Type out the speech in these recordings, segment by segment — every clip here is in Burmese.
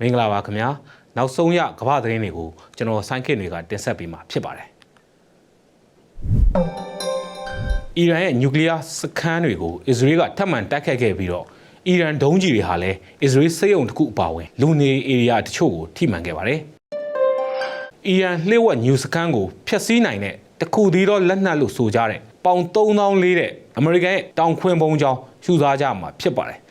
မင်္ဂလာပါခင်ဗျာနောက်ဆုံးရကမ္ဘာသတင်းတွေကိုကျွန်တော်ဆိုင်းခင်တွေကတင်ဆက်ပေးမှာဖြစ်ပါတယ်အီရန်ရဲ့နျူကလ িয়ার စခန်းတွေကိုအစ္စရေးကထပ်မံတိုက်ခတ်ခဲ့ပြီးတော့အီရန်ဒုံးကျည်တွေဟာလည်းအစ္စရေးစစ်ရုံတစ်ခုအပါအဝင်လူနေဧရိယာတချို့ကိုထိမှန်ခဲ့ပါတယ်အီရန်လှည့်ဝက်နျူစခန်းကိုဖျက်ဆီးနိုင်တဲ့တခုသေးသောလက်နက်လို့ဆိုကြတဲ့ပေါင်3000လေးတဲ့အမေရိကန်ရဲ့တောင်ခွင်းဘုံကြောင်းယူစားကြမှာဖြစ်ပါတယ်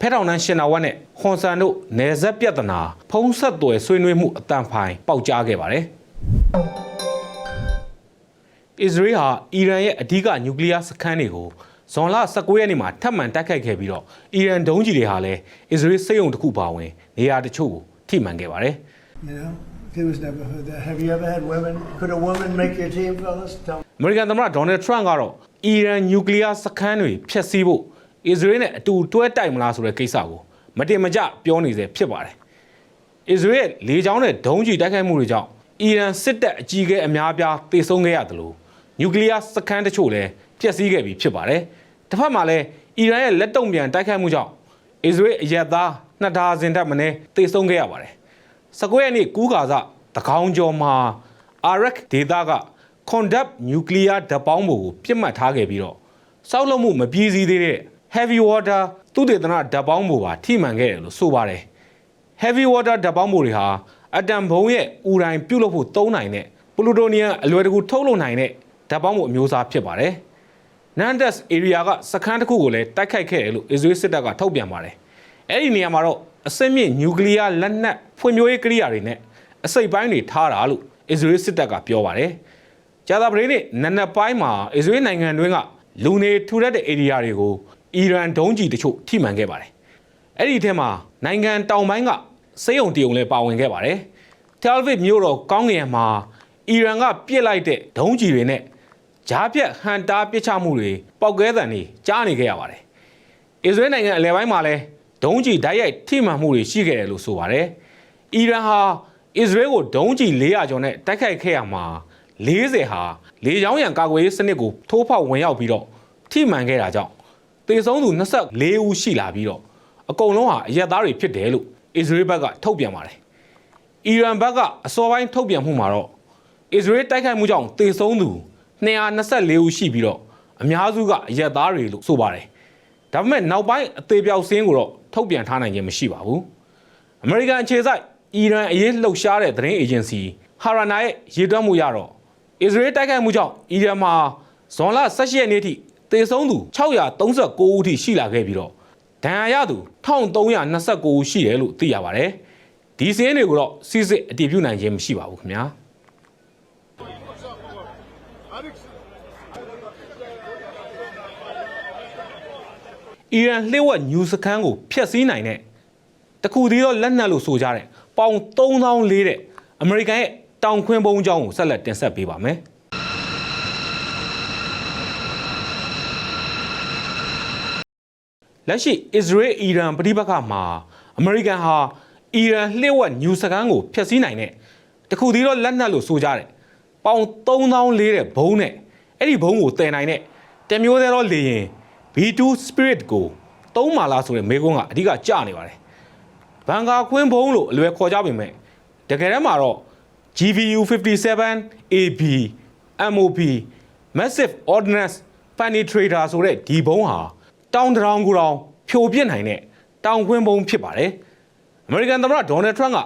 ဖဲထောင်နန်းရှင်နာဝတ်နဲ့ဟွန်ဆန်တို့နယ်စပ်ပြဿနာဖုံးဆက်သွယ်ဆွေးနွေးမှုအတန်ဖိုင်ပေါက်ကြားခဲ့ပါတယ်အစ္စရေးဟာအီရန်ရဲ့အဓိကနျူကလ িয়ার စခန်းတွေကိုဇွန်လ19ရက်နေ့မှာထပ်မံတိုက်ခိုက်ခဲ့ပြီးတော့အီရန်ဒုံးကျည်တွေဟာလည်းအစ္စရေးစစ်ရုံတစ်ခုပါဝင်နေရာတချို့ကိုထိမှန်ခဲ့ပါတယ် You know, he was never heard that. Have you ever had women? Could a woman make your team, fellas? Tell me. အမေရိကန်သမ္မတဒေါ်နယ်ထရန့်ကတော့အီရန်နျူကလ িয়ার စခန်းတွေဖျက်ဆီးဖို့ အစ္စရေးနဲ့အတူတွဲတိုက်မလားဆိုတဲ့ကိစ္စကိုမတင်မကျပြောနေစေဖြစ်ပါတယ်။အစ္စရေးရဲ့လေကြောင်းနဲ့ဒုံးကျည်တိုက်ခိုက်မှုတွေကြောင့်အီရန်စစ်တပ်အကြီးအကဲအများအပြားတေဆုံးခဲ့ရတယ်လို့နျူကလ িয়ার စခန်းတချို့လည်းဖျက်ဆီးခဲ့ပြီးဖြစ်ပါတယ်။တစ်ဖက်မှာလည်းအီရန်ရဲ့လက်တုံ့ပြန်တိုက်ခိုက်မှုကြောင့်အစ္စရေးအရက်သားနှစ်ဒါဇင်တက်မင်းတေဆုံးခဲ့ရပါတယ်။19ရက်နေ့ကူးကာစတကောင်းကျော်မှာအာရက်ဒေတာကခွန်ဒပ်နျူကလ িয়ার ဓာတ်ပေါင်းမှုကိုပြစ်မှတ်ထားခဲ့ပြီးတော့စောက်လုပ်မှုမပြည့်စည်သေးတဲ့ heavy water သူတေသနဓာတ်ပေါင်းမှုပါထိမှန်ခဲ့တယ်လို့ဆိုပါတယ် heavy water ဓာတ်ပေါင်းမှုတွေဟာအတမ်ဘုံရဲ့အူရိုင်ပြုတ်လို့ဖို့သုံးနိုင်တဲ့ပလူတိုနီယမ်အလွယ်တကူထုတ်လုပ်နိုင်တဲ့ဓာတ်ပေါင်းမှုအမျိုးအစားဖြစ်ပါတယ် Nandas area ကစခန်းတစ်ခုကိုလည်းတိုက်ခိုက်ခဲ့တယ်လို့အစ္စရေးစစ်တပ်ကထုတ်ပြန်ပါတယ်အဲ့ဒီနေရာမှာတော့အစစ်မြင့်နျူကလ িয়ার လက်နက်ဖွံ့ဖြိုးရေးကိရိယာတွေနဲ့အစိတ်ပိုင်းတွေထားတာလို့အစ္စရေးစစ်တပ်ကပြောပါတယ်ကြာသပတေးနေ့နနက်ပိုင်းမှာအစ္စရေးနိုင်ငံတွင်းကလူနေထူထပ်တဲ့ area တွေကို အီရန်ဒုံးကျည်တချို့ထိမှန်ခဲ့ပါတယ်အဲ့ဒီထဲမှာနိုင်ငံတောင်ပိုင်းကစေယုံတရုံလည်းပါဝင်ခဲ့ပါတယ်။ Tel Aviv မြို့တော်ကောင်းကင်မှာအီရန်ကပစ်လိုက်တဲ့ဒုံးကျည်တွေနဲ့ဂျားပြက်ဟန်တာပစ်ချမှုတွေပောက်ကဲတံတွေကြားနေခဲ့ရပါတယ်။အစ္စရေးနိုင်ငံအလဲပိုင်းမှာလည်းဒုံးကျည်ဓာတ်ရိုက်ထိမှန်မှုတွေရှိခဲ့တယ်လို့ဆိုပါတယ်။အီရန်ဟာအစ္စရေးကိုဒုံးကျည်400ကျော်နဲ့တိုက်ခိုက်ခဲ့ရမှာ40ဟာလေကြောင်းရန်ကာကွယ်ရေးစနစ်ကိုထိုးဖောက်ဝင်ရောက်ပြီးတော့ထိမှန်ခဲ့တာကြောင့် တေဆုံးသူ24ဦးရှိလာပြီးတော့အကုန်လုံးဟာအရက်သားတွေဖြစ်တယ်လို့အစ္စရေးဘက်ကထုတ်ပြန်ပါတယ်။အီရန်ဘက်ကအစောပိုင်းထုတ်ပြန်မှုမှာတော့အစ္စရေးတိုက်ခိုက်မှုကြောင့်တေဆုံးသူ224ဦးရှိပြီးတော့အများစုကအရက်သားတွေလို့ဆိုပါတယ်။ဒါပေမဲ့နောက်ပိုင်းအသေးပြောက်စင်းကိုတော့ထုတ်ပြန်ထားနိုင်ခြင်းမရှိပါဘူး။အမေရိကန်အခြေစိုက်အီရန်အရေးလှုပ်ရှားတဲ့သတင်းအေဂျင်စီဟာရနာရဲ့ရေတွက်မှုရတော့အစ္စရေးတိုက်ခိုက်မှုကြောင့်အီရန်မှာဇွန်လ18ရက်နေ့ထိ သေဆုံးသူ639ဦးထိရှိလာခဲ့ပြီးတော့ဒဏ်ရာရသူ1329ဦးရှိတယ်လို့သိရပါတယ်။ဒီစင်းတွေကိုတော့စစ်စစ်အတည်ပြုနိုင်ခြင်းမရှိပါဘူးခင်ဗျာ။အီရန်လှည့်ဝက်ညူစခန်းကိုဖျက်ဆီးနိုင်တဲ့တခုသေးသောလက်နက်လို့ဆိုကြတဲ့ပေါင်3000လေးတဲ့အမေရိကန်ရဲ့တောင်ခွင်းဘုံအကြောင်းကိုဆက်လက်တင်ဆက်ပေးပါမယ်။ လက်ရှိအစ္စရေးအီရန်ပဋိပက္ခမှာအမေရိကန်ဟာအီရန်လှည့်ဝက်ညူစခန်းကိုဖျက်ဆီးနိုင်တဲ့တခုသေးသောလက်နက်လို့ဆိုကြတဲ့ပေါင်3000လေးတဲ့ဘုံနဲ့အဲ့ဒီဘုံကိုတည်နိုင်တဲ့တမျိုးသေးသောလေရင် B2 Spirit ကိုသုံးမာလားဆိုတဲ့မေကွန်းကအဓိကကြနေပါတယ်။ဘန်ကာခွင်းဘုံလို့အလွယ်ခေါ်ကြပေမဲ့တကယ်တမ်းမှာတော့ GVU 57 AB MOP Massive Ordnance Penetrator ဆိုတဲ့ဒီဘုံဟာ တောင်တရောင်ကူတောင်ဖြိုပြစ်နိုင်တဲ့တောင်ခွင်းဘုံဖြစ်ပါတယ်။အမေရိကန်သမ္မတဒေါ်နယ်ထရန့်က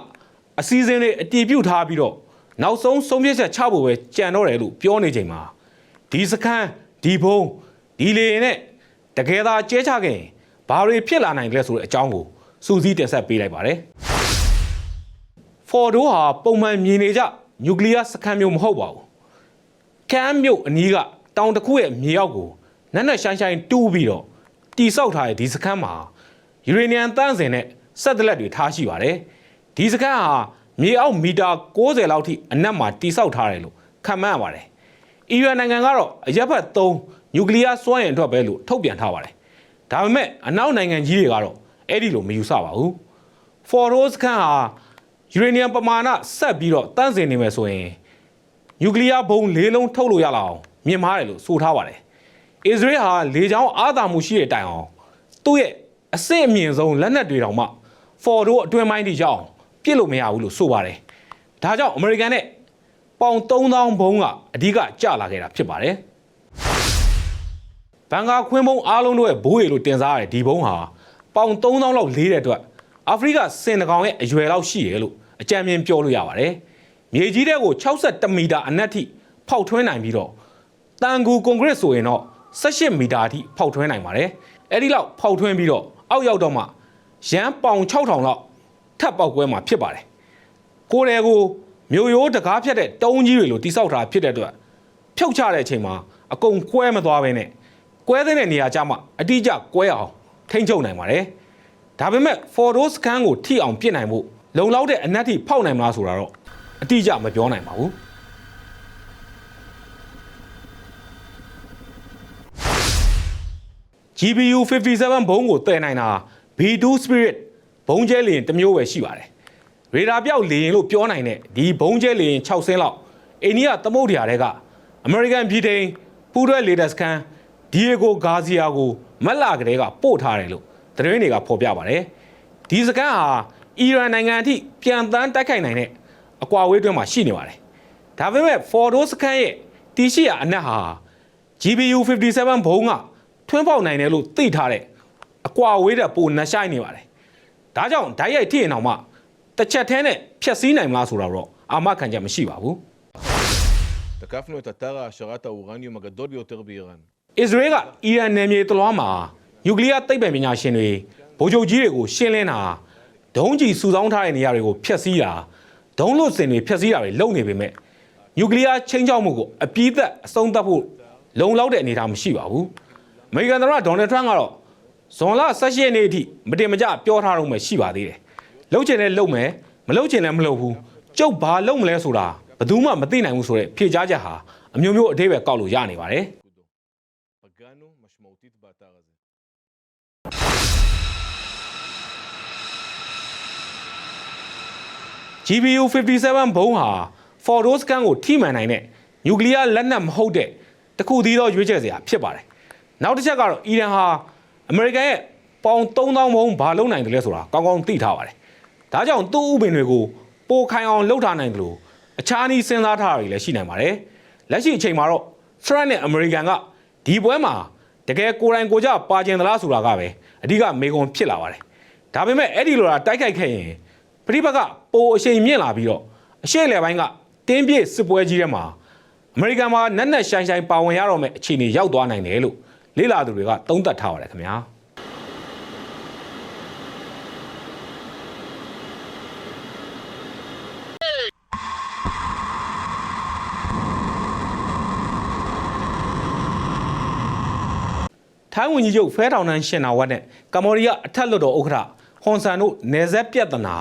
အစည်းအဝေးတွေအတည်ပြုထားပြီးတော့နောက်ဆုံးဆုံးဖြတ်ချက်ချဖို့ပဲကြံတော့တယ်လို့ပြောနေချိန်မှာဒီစခန်းဒီဘုံဒီလေရင်နဲ့တကယ်သာကျဲချခဲ့ရင်ဘာတွေဖြစ်လာနိုင်လဲဆိုတဲ့အကြောင်းကိုစူးစီးတင်ဆက်ပေးလိုက်ပါတယ်။ဖော်ဒိုဟာပုံမှန်မြင်နေကြနျူကလ িয়ার စခန်းမျိုးမဟုတ်ပါဘူး။ကမ်းမြို့အနီးကတောင်တစ်ခုရဲ့မြေအောက်ကိုနက်နက်ရှိုင်းရှိုင်းတူးပြီးတော့ တိဆောက်ထားတဲ့ဒီစခန်းမှာယူရေနီယံတန့်စင်နဲ့ဆက်တလက်တွေထားရှိပါတယ်။ဒီစခန်းဟာမြေအောက်မီတာ60လောက်ထိအနက်မှာတိဆောက်ထားတယ်လို့ခန့်မှန်းရပါတယ်။အီရန်နိုင်ငံကတော့အရက်ဖက်3နျူကလ িয়ার စွမ်းအင်အတွက်ပဲလို့ထုတ်ပြန်ထားပါတယ်။ဒါပေမဲ့အနောက်နိုင်ငံကြီးတွေကတော့အဲ့ဒီလိုမယူဆပါဘူး။ Fordos ခန်းဟာယူရေနီယံပမာဏဆက်ပြီးတော့တန့်စင်နေမယ်ဆိုရင်နျူကလ িয়ার ဘုံ၄လုံးထုတ်လို့ရလောက်အောင်မြင်မာတယ်လို့ဆိုထားပါတယ်။ အစ္စရေးဟာလေကြောင်းအားသာမှုရှိတဲ့တိုင်အောင်သူ့ရဲ့အစစ်အမြင့်ဆုံးလက်နက်တွေတောင်မှဖော်တို့အတွင်းပိုင်းတွေကြောင့်ပြစ်လို့မရဘူးလို့ဆိုပါတယ်ဒါကြောင့်အမေရိကန်နဲ့ပေါင်3000ဘုံကအဓိကကျလာခဲ့တာဖြစ်ပါတယ်ဘန်ကာခွင်းဘုံအားလုံးတို့ရဲ့ဘိုးရီလို့တင်စားရတဲ့ဒီဘုံဟာပေါင်3000လောက်လေးတဲ့အတွက်အာဖရိကစင်တကောင်ရဲ့အရွယ်လောက်ရှိရလို့အကြံဉာဏ်ပြောလို့ရပါတယ်မြေကြီးတဲ့ကို62မီတာအနက်ထိဖောက်ထွင်းနိုင်ပြီးတော့တန်ကူကွန်ကရစ်ဆိုရင်တော့ 18မီတာအထိဖောက်ထွင်းနိုင်ပါတယ်အဲ့ဒီလောက်ဖောက်ထွင်းပြီးတော့အောက်ရောက်တော့မှရန်ပေါင်6000လောက်ထပ်ပေါက်ကွဲမှာဖြစ်ပါတယ်ကိုယ်တယ်ကိုမြို့ရိုးတကားဖြတ်တဲ့တုံးကြီးတွေလိုတိဆောက်ထားဖြစ်တဲ့အတွက်ဖြုတ်ချတဲ့အချိန်မှာအကုန်ကွဲမသွားဘဲနဲ့ကွဲတဲ့နေရာကြမှာအတိအကျကွဲအောင်ထိမ့်ချုပ်နိုင်ပါတယ်ဒါပေမဲ့ photo scan ကိုထိအောင်ပြစ်နိုင်ဖို့လုံလောက်တဲ့အနက်ထိဖောက်နိုင်မလားဆိုတာတော့အတိအကျမပြောနိုင်ပါဘူး GPU 57ဘုံးကိုတည်နိုင်တာ B2 Spirit ဘုံးကျဲလေရင်တစ်မျိုးပဲရှိပါတယ်။ရေဒါပြောက်လေရင်လို့ပြောနိုင်တဲ့ဒီဘုံးကျဲလေရင်6ဆင်းလောက်အိန္ဒိယသမုဒ္ဒရာတွေကအမေရိကန်ပြည်ထိန်ပူးတွဲလေတပ်စခန်းဒီယေဂိုဂါဇီယာကိုမက်လာကလေးကပို့ထားတယ်လို့သတင်းတွေကဖော်ပြပါတယ်။ဒီစခန်းဟာအီရန်နိုင်ငံအထိပြန်တန်းတိုက်ခိုက်နိုင်တဲ့အကွာအဝေးတွင်းမှာရှိနေပါတယ်။ဒါပေမဲ့ Fordo စခန်းရဲ့တီရှိရာအနက်ဟာ GPU 57ဘုံးက ထွင်းပေါက်နိုင်တယ်လို့သိထားတဲ့အကွာအဝေးတဲ့ပိုနှဆိုင်နေပါတယ်။ဒါကြောင့်ဓာတ်ရိုက်ထိရင်အောင်မှတစ်ချက်သေးနဲ့ဖြတ်စည်းနိုင်မလားဆိုတာတော့အာမခံချက်မရှိပါဘူး תקפנו את אתר העשרת האורניום הגדול ביותר באיראן. ။အစ္စရေးကအီရန်နယ်မြေတလွှားမှာနျူကလ িয়ার သိပ္ပံပညာရှင်တွေဗိုလ်ချုပ်ကြီးတွေကိုရှင်းလင်းတာဒုံးကျည်စုဆောင်းထားတဲ့နေရာတွေကိုဖျက်ဆီးတာဒုံးလွတ်စင်တွေဖျက်ဆီးတာတွေလုပ်နေပေမဲ့နျူကလ িয়ার ချင်းချောက်မှုကိုအပြည့်သက်အဆုံးသတ်ဖို့လုံလောက်တဲ့အနေအထားမရှိပါဘူး။အ မေရိကန်သမ္မတဒေါ်နယ်ထရန့်ကတော့ဇွန်လ18ရက်နေ့အထိမတင်မကြပြောထားတော့မှရှိပါသေးတယ်။လှုပ်ချင်လဲလှုပ်မယ်မလှုပ်ချင်လဲမလှုပ်ဘူး။ကျုပ်ဘာလှုပ်မလဲဆိုတာဘယ်သူမှမသိနိုင်ဘူးဆိုတဲ့ဖြေကြားချက်ဟာအမျိုးမျိုးအသေးပဲကောက်လို့ရနေပါတယ်။ פגענו משמעותית באתר הזה. GPU 57ဘုံးဟာ Fordo scan ကိုထိမှန်နိုင်တဲ့နျူကလ িয়ার လက်နက်မဟုတ်တဲ့တစ်ခုတည်းသောရွေးချယ်စရာဖြစ်ပါတယ်။ နောက်တစ်ချက်ကတော့အီရန်ဟာအမေရိကန်ရဲ့ပေါင်3000ဘုံးဘာလုံနိုင်တယ်လဲဆိုတာကောင်းကောင်းသိထားပါတယ်။ဒါကြောင့်သူ့ဥပင်တွေကိုပိုခိုင်အောင်လှုပ်ထားနိုင်တယ်လို့အခြားနည်းစဉ်းစားထားတာတွေလည်းရှိနိုင်ပါတယ်။လက်ရှိအချိန်မှာတော့ France နဲ့ American ကဒီပွဲမှာတကယ်ကိုယ်တိုင်ကိုယ်ကြပါကျင်သလားဆိုတာကပဲအဓိကမေကွန်ဖြစ်လာပါတယ်။ဒါပေမဲ့အဲ့ဒီလိုတာတိုက်ခိုက်ခဲ့ရင်ပြိပကပိုအရှိန်မြင့်လာပြီးတော့အရှိလေပိုင်းကတင်းပြည့်စစ်ပွဲကြီးထဲမှာအမေရိကန်မှာနက်နက်ရှိုင်းရှိုင်းပါဝင်ရတော့မယ့်အခြေအနေရောက်သွားနိုင်တယ်လို့ လေ့လာသူတွေကသုံးသပ်ထားပါတယ်ခင်ဗျာ။။ထိုင်းဝန်ကြီးချုပ်ဖဲထောင်တန်းရှင်နာဝတ်နဲ့ကမ္ဘောဒီးယားအထက်လွှတ်တော်ဥက္ကဋ္ဌဟွန်ဆန်တို့နေဆက်ပြဿนา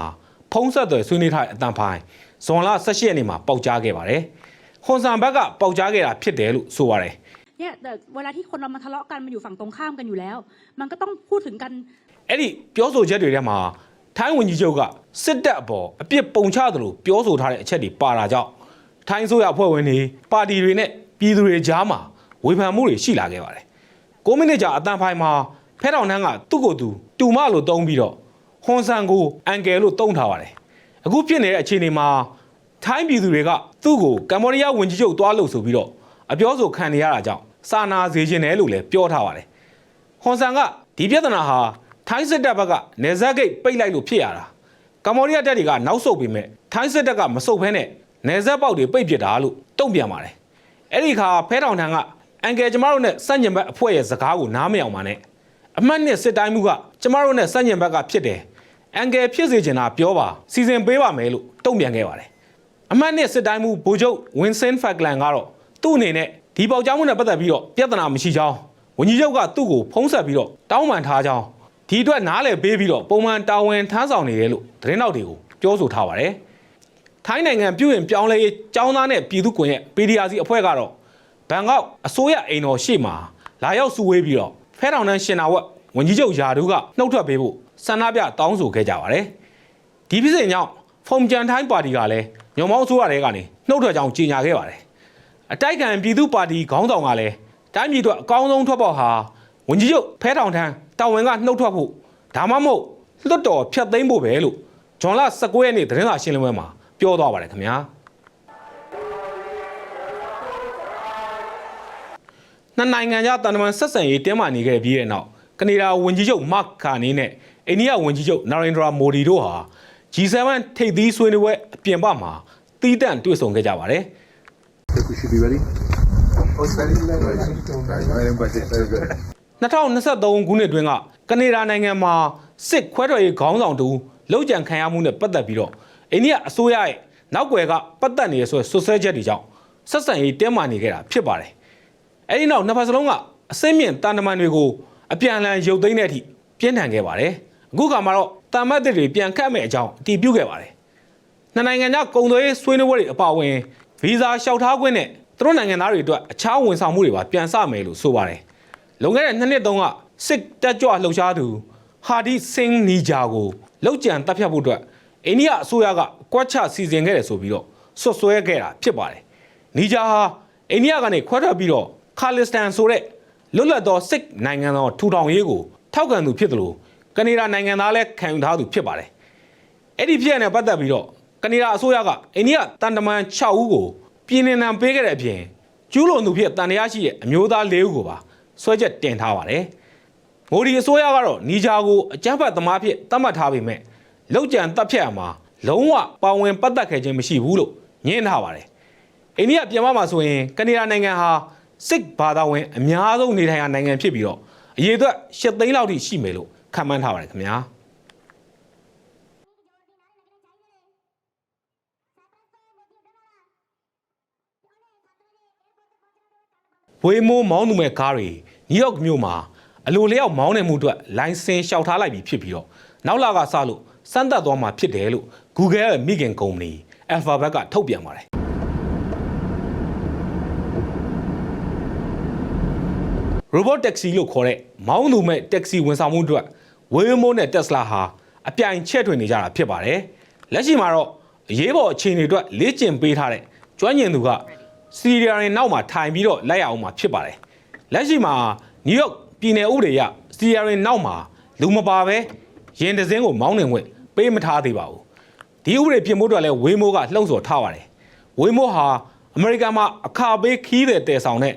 ဖုံးဆက်သွယ်ဆွေးနွေးထားတဲ့အတန်ဖိုင်းဇွန်လ18ရက်နေ့မှာပေါက်ကြားခဲ့ပါတယ်။ဟွန်ဆန်ဘက်ကပေါက်ကြားခဲ့တာဖြစ်တယ်လို့ဆိုပါတယ် เนี่ยแต่เวลาที่คนเรามาทะเลาะกันมันอยู่ฝั่งตรงข้ามกันอยู่แล้ว มันก็ต้องพูดถึงกัน ။အဲ့ဒီပြောဆိုချက်တွေထဲမှာထိုင်းဝန်ကြီးချုပ်ကစစ်တပ်အပေါ်အပြစ်ပုံချသလိုပြောဆိုထားတဲ့အချက်တွေပါတာကြောင့်ထိုင်းဆိုရအဖွဲ့ဝင်တွေပါတီတွေနဲ့ပြည်သူတွေကြားမှာဝေဖန်မှုတွေရှိလာခဲ့ပါတယ်။9မိနစ်ကြာအတန်ဖိုင်းမှာဖဲထောင်နှန်းကသူ့ကိုယ်သူတူမလို့တုံးပြီးတော့ဟွန်ဆန်ကိုအန်ကယ်လို့တုံးထားပါတယ်။အခုဖြစ်နေတဲ့အခြေအနေမှာထိုင်းပြည်သူတွေကသူ့ကိုကမ္ဘောဒီးယားဝန်ကြီးချုပ်သွားလို့ဆိုပြီးတော့ အပြောဆိုခံနေရတာကြောင့်စာနာစေခြင်းတယ်လို့လည်းပြောထားပါတယ်။ဟွန်ဆန်ကဒီပြဿနာဟာထိုင်းစစ်တပ်ဘက်ကနေဇက်ဂိတ်ပိတ်လိုက်လို့ဖြစ်ရတာကမ္ဘောဒီးယားတပ်တွေကနောက်ဆုတ်ပြီးမဲ့ထိုင်းစစ်တပ်ကမဆုတ်ဘဲနဲ့နေဇက်ပေါက်တွေပိတ်ပစ်တာလို့တုံ့ပြန်ပါတယ်အဲ့ဒီခါဖဲထောင်ထန်ကအန်ကယ်ကျမတို့နဲ့စန့်ကျင်ဘက်အဖွဲ့ရဲ့စကားကိုနားမယောင်ပါနဲ့အမှတ်နှစ်စစ်တိုင်းမှုကကျမတို့နဲ့စန့်ကျင်ဘက်ကဖြစ်တယ်အန်ကယ်ဖြစ်စေချင်တာပြောပါစီစဉ်ပေးပါမယ်လို့တုံ့ပြန်ခဲ့ပါတယ်အမှတ်နှစ်စစ်တိုင်းမှုဗိုလ်ချုပ်ဝင်းစင်ဖက်ကလန်ကတော့ သူ့အနေနဲ့ဒီပေါက်ကြားမှုနဲ့ပတ်သက်ပြီးတော့ပြဿနာမရှိကြောင်းဝန်ကြီးချုပ်ကသူ့ကိုဖုံးဆက်ပြီးတော့တောင်းပန်ထားကြောင်းဒီအတွက်နားလည်ပေးပြီးတော့ပုံမှန်တာဝန်ထမ်းဆောင်နေတယ်လို့သတင်းတောက်တွေကိုပြောဆိုထားပါတယ်။ထိုင်းနိုင်ငံပြုရင်ပြောင်းလဲရေးចောင်းသားနဲ့ပြည်သူ့ကွန်ရက် PDRC အဖွဲ့ကတော့ဘန်ကောက်အစိုးရအိမ်တော်ရှေ့မှာလာရောက်စုဝေးပြီးတော့ဖဲထောင်တန်းရှင်နာဝက်ဝန်ကြီးချုပ်ယာဒူးကနှုတ်ထွက်ပေးဖို့ဆန္ဒပြတောင်းဆိုခဲ့ကြပါတယ်။ဒီဖြစ်စဉ်ကြောင့်ဖုန်ကြန်ထိုင်းပါတီကလည်းညုံမောင်းဆိုးရတဲ့ကနေနှုတ်ထွက်ကြောင်းကြေညာခဲ့ပါတယ် အတိုက်ခံပြည်သူ့ပါတီခေါင်းဆောင်ကလည်းတိုင်းပြည်အတွက်အကောင်းဆုံးထွက်ပေါက်ဟာဝန်ကြီးချုပ်ဖဲထောင်ထန်းတာဝန်ကနှုတ်ထွက်ဖို့ဒါမှမဟုတ်လွတ်တော်ဖျက်သိမ်းဖို့ပဲလို့ဂျွန်လ19ရက်နေ့သတင်းစာရှင်းလင်းပွဲမှာပြောသွားပါတယ်ခင်ဗျာနှစ်နိုင်ငံကြားတန်တမန်ဆက်ဆံရေးတင်းမာနေခဲ့ပြီးတဲ့နောက်ကနေဒါဝန်ကြီးချုပ်မတ်ကာနီနဲ့အိန္ဒိယဝန်ကြီးချုပ်နာရင်ဒရာမိုဒီတို့ဟာ G7 ထိပ်သီးဆွေးနွေးပွဲအပြင်ပမှာတီးတန့်တွေ့ဆုံခဲ့ကြပါတယ် think we should be ready. Oh, it's ready. Very impressive. Very good. 2023ခုနှစ်တွင်းကကနေဒါနိုင်ငံမှာစစ်ခွဲထွက်ရေးခေါင်းဆောင်တူလောက်ကြံခံရမှုနဲ့ပတ်သက်ပြီးတော့အိန္ဒိယအစိုးရရဲ့နောက်ွယ်ကပတ်သက်နေတဲ့ဆိုဆွဆွဲချက်တွေကြောင့်ဆက်ဆံရေးတင်းမာနေခဲ့တာဖြစ်ပါတယ်။အဲဒီနောက်နှစ်ဖက်စလုံးကအစိမ့်မြင့်တန်တမန်တွေကိုအပြန်အလှန်ရုပ်သိမ်းတဲ့အထိပြင်းထန်ခဲ့ပါတယ်။အခုခါမှာတော့တာမတ်တစ်တွေပြန်ခတ်မဲ့အကြောင်းအတည်ပြုခဲ့ပါတယ်။နှစ်နိုင်ငံကြားကုန်သွယ်ရေးဆွေးနွေးပွဲတွေအပါအဝင် ဗီဇာလျှောက်ထားခွင့်နဲ့သူတို့နိုင်ငံသားတွေအတွက်အခြားဝန်ဆောင်မှုတွေပါပြန်ဆမယ်လို့ဆိုပါတယ်။လွန်ခဲ့တဲ့နှစ်နှစ်တုန်းကစစ်တက်ကြွလှုပ်ရှားသူဟာဒီစင်းနီဂျာကိုလောက်ကျန်တပ်ဖြတ်ဖို့အတွက်အိန္ဒိယအစိုးရကကွက်ချစီစဉ်ခဲ့တယ်ဆိုပြီးတော့ဆွတ်ဆွဲခဲ့တာဖြစ်ပါတယ်။နီဂျာဟာအိန္ဒိယကနေခွဲထွက်ပြီးတော့ခါလစ္စတန်ဆိုတဲ့လွတ်လပ်သောစစ်နိုင်ငံတော်ထူထောင်ရေးကိုထောက်ခံသူဖြစ်တယ်လို့ကနေဒါနိုင်ငံသားလည်းခံယူထားသူဖြစ်ပါတယ်။အဲ့ဒီဖြစ်ရတဲ့ပတ်သက်ပြီးတော့ ကနေဒါအစိုးရကအိန္ဒိယတန်တမန်6ဦးကိုပြည်နှင်နံပေးခဲ့တဲ့အပြင်ကျူးလွန်သူဖြစ်တန်တရားရှိတဲ့အမျိုးသား၄ဦးကိုပါဆွဲချက်တင်ထားပါတယ်။မိုဒီအစိုးရကတော့နီဂျာကိုအကြမ်းဖက်သမားဖြစ်သတ်မှတ်ထားပေမဲ့လောက်ကျန်တပ်ဖြတ်ရမှာလုံးဝပါဝင်ပတ်သက်ခဲ့ခြင်းမရှိဘူးလို့ညင်းထားပါတယ်။အိန္ဒိယပြန်မမှာဆိုရင်ကနေဒါနိုင်ငံဟာစစ်ဘာသာဝင်အများဆုံးနေထိုင်ရာနိုင်ငံဖြစ်ပြီးတော့အရေးအတွက်၈သိန်းလောက်ထိရှိမယ်လို့ခန့်မှန်းထားပါတယ်ခင်ဗျာ။ ဝေမိုးမောင်းသူမဲ့ကားတွေနယူးယောက်မြို့မှာအလိုလျောက်မောင်းနေမှုအတွက်လိုင်စင်လျှောက်ထားလိုက်ပြီဖြစ်ပြီးတော့နောက်လာကစလို့စမ်းသပ်သွားမှာဖြစ်တယ်လို့ Google ရဲ့မိခင်ကုမ္ပဏီ Alphabet ကထုတ်ပြန်ပါတယ် Robot Taxi လို့ခေါ်တဲ့မောင်းသူမဲ့ Taxi ဝန်ဆောင်မှုအတွက်ဝေမိုးနဲ့ Tesla ဟာအပြိုင်ချဲ့ထွင်နေကြတာဖြစ်ပါတယ်လက်ရှိမှာတော့အရေးပေါ်အခြေအနေအတွက်လေ့ကျင့်ပေးထားတဲ့ကျွမ်းကျင်သူက စီရီယာရင်နောက်မှာထိုင်ပြီးတော့လိုက်ရအောင်မှာဖြစ်ပါတယ်။လက်ရှိမှာနယူးယောက်ပြည်နယ်ဥပဒေအရစီရီယာရင်နောက်မှာလူမပါပဲရင်တစ်စင်းကိုမောင်းနှင်ခွင့်ပေးမထားသေးပါဘူး။ဒီဥပဒေပြင်ဖို့အတွက်လည်းဝေမိုးကလှုံ့ဆော်ထားပါတယ်။ဝေမိုးဟာအမေရိကန်မှာအခါပေးခီးတဲ့တည်ဆောင်တဲ့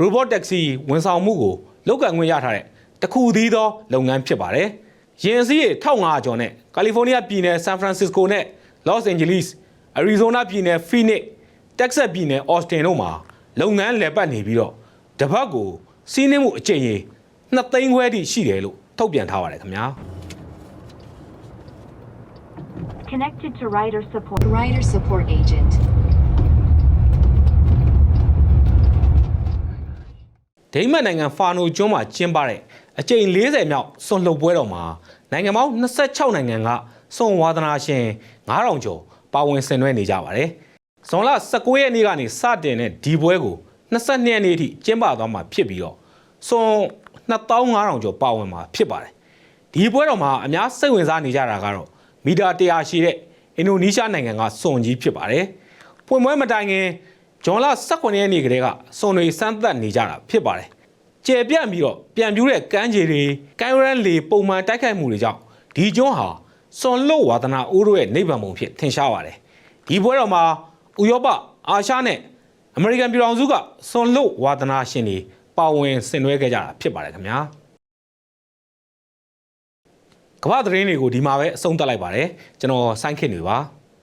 robot taxi ဝန်ဆောင်မှုကိုလောက်ကန်ခွင့်ရထားတဲ့တခုသီးသောလုပ်ငန်းဖြစ်ပါတယ်။ရင်စီးရေ1500ကျော်နဲ့ကယ်လီဖိုးနီးယားပြည်နယ်ဆန်ဖရန်စစ္စကိုနဲ့ Los Angeles, Arizona ပြည်နယ် Phoenix တက်ဆက်ပြည်နယ်အော်စတင်တို့မှာလုပ်ငန်းလည်ပတ်နေပြီးတော့တစ်ပတ်ကိုစီးနှင်းမှုအကြိမ်ရေ2သိန်းခွဲထိရှိတယ်လို့ထုတ်ပြန်ထားပါတယ်ခင်ဗျာ Connected to rider support. Rider support agent. ဒိမတ်နိုင်ငံဖာနိုကျွန်းမှာကျင်းပတဲ့အကြိမ်40မြောက်စွန်လှုပ်ပွဲတော်မှာနိုင်ငံပေါင်း26နိုင်ငံကစွန်ဝါသနာရှင်9000ကျော်ပါဝင်ဆင်နွှဲနေကြပါတယ် ဇွန်လ19ရက်နေ့ကနေစတင်တဲ့ဒီပွဲကို22ရက်နေ့အထိကျင်းပသွားမှာဖြစ်ပြီးတော့စွန်2500ကျော်ပါဝင်မှာဖြစ်ပါတယ်ဒီပွဲတော်မှာအများစိတ်ဝင်စားနေကြတာကတော့မီတာ100ရှိတဲ့အင်ဒိုနီးရှားနိုင်ငံကစွန်ကြီးဖြစ်ပါတယ်ပွင့်ပွဲမတိုင်ခင်ဂျွန်လ18ရက်နေ့ကတည်းကစွန်တွေစမ်းသပ်နေကြတာဖြစ်ပါတယ်ကျယ်ပြန့်ပြီးတော့ပြန်ပြူးတဲ့ကမ်းခြေတွေကမ်းရန်လေပုံမှန်တိုက်ခိုက်မှုတွေကြောင့်ဒီကျွန်းဟာစွန်လုတ်ဝါသနာအိုးတို့ရဲ့နိဗ္ဗာန်ပုံဖြစ်ထင်ရှားပါတယ်ဒီပွဲတော်မှာ ဥရောပအာရှနဲ့အမေရိကန်ပြည်ထောင်စုကစွန်လုတ်ဝါသနာရှင်တွေပါဝင်ဆင်နွှဲခဲ့ကြတာဖြစ်ပါတယ်ခင်ဗျာကမ္ဘာသတင်းတွေကိုဒီမှာပဲအဆုံးသတ်လိုက်ပါတယ်ကျွန်တော်ဆိုင်းခင်တွေပါ